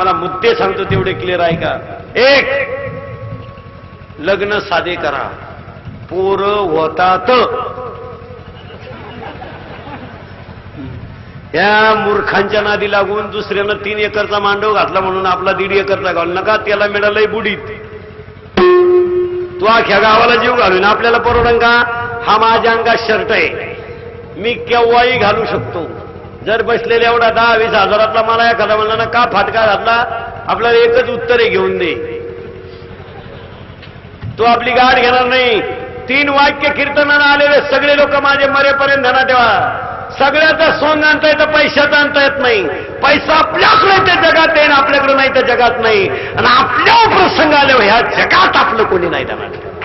मला मुद्दे सांगतो तेवढे क्लिअर आहे का? एक लग्न साधे करा. पोर होतात. या मूर्खांच्या नादी लागून दुसऱ्यानं तीन एकरचा मांडव घातला म्हणून आपला दीड एकरचा घालू. नका त्याला मिळालंय बुडीत. तू आख्या गावाला जीव घालून आपल्याला परवडन का? हा माझ्या अंगात शर्ट आहे. मी केव्हाही घालू शकतो. जर बसलेले एवढा दहा वीस हजारातला मला एखादा म्हणला ना का फाटका घातला? आपल्याला एकच उत्तर आहे घेऊन दे. तो आपली गाठ घेणार नाही. तीन वाक्य कीर्तनानं आलेले सगळे लोक माझे मरेपर्यंत ध्यानात देवा सगळ्याचा सोंग आणता येतं पैशाचा आणता येत नाही. पैसा आपल्याकडे ते जगात आहे आपल्याकडे नाही तर जगात नाही. आणि आपल्या प्रसंग आल्यावर ह्या जगात आपलं कोणी नाही ध्यानात